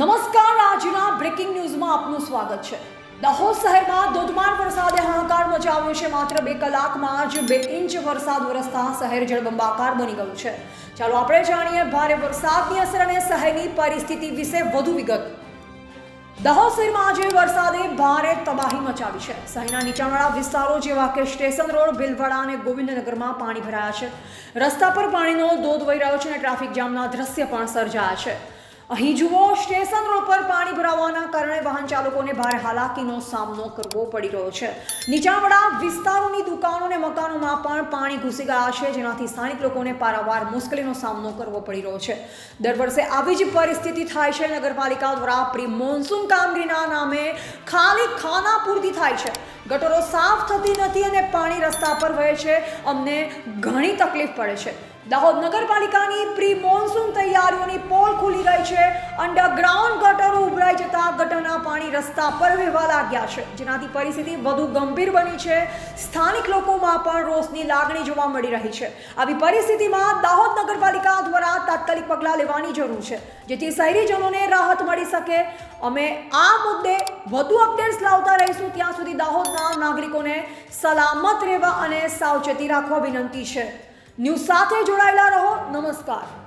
નમસ્કાર, આજના બ્રેકિંગ ન્યૂઝમાં આપનું સ્વાગત છે. દાહોદ શહેરમાં ધોધમાર વરસાદે હાહાકાર મચાવ્યો છે. માત્ર બે કલાકમાં જ બે ઇંચ વરસાદ વરસતા શહેર જળબંબાકાર બની ગયું છે. ચાલો આપણે જાણીએ ભારે વરસાદની અસર અને શહેરની પરિસ્થિતિ વિશે વધુ વિગત. દાહોદ શહેરમાં આજે વરસાદે ભારે તબાહી મચાવી છે. શહેરના નીચાણવાળા વિસ્તારો જેવા કે સ્ટેશન રોડ, ભીલવાડા અને ગોવિંદનગરમાં પાણી ભરાયા છે. રસ્તા પર પાણીનો ધોધ વહી રહ્યો છે અને ટ્રાફિક જામના દ્રશ્ય પણ સર્જાયા છે. અહીં જુઓ, સ્ટેશન રોડ પર પાણી ભરાવાના કારણે વાહન ચાલકોને ભારે હાલાકીનો સામનો કરવો પડી રહ્યો છે. નીચાણવાળા વિસ્તારોની દુકાનો અને મકાનોમાં પણ પાણી ઘૂસી ગયા છે, જેનાથી સ્થાનિક લોકોને પારાવાર મુશ્કેલીનો સામનો કરવો પડી રહ્યો છે. દર વર્ષે આવી જ પરિસ્થિતિ થાય છે. નગરપાલિકા દ્વારા પ્રી મોન્સૂન કામગીરીના નામે ખાલી ખાના પૂરતી થાય છે. ગટરો સાફ થતી નથી અને પાણી રસ્તા પર વહે છે. અમને ઘણી તકલીફ પડે છે. દાહોદ નગરપાલિકાની પ્રી મોન્સૂન તૈયારીઓની પોલ ખુલી ગઈ છે અંડરગ્રાઉન્ડ ગટરો ઉભરાઈ જતા ગટરના પાણી રસ્તા પર વહેવા લાગ્યા છે. જેનાથી પરિસ્થિતિ વધુ ગંભીર બની છે. સ્થાનિક લોકોમાં પણ રોષની લાગણી જોવા મળી રહી છે. આવી પરિસ્થિતિમાં દાહોદ નગરપાલિકા દ્વારા તાત્કાલિક પગલાં લેવાની જરૂર છે. જેથી શહેરીજનોને રાહત મળી શકે. અમે આ મુદ્દે વધુ અપડેટ્સ લાવતા રહીશું. ત્યાં સુધી દાહોદના નાગરિકોને સલામત રહેવા અને સાવચેતી રાખવા વિનંતી છે. ન્યૂઝ સાથે જોડાયેલા રહો. નમસ્કાર.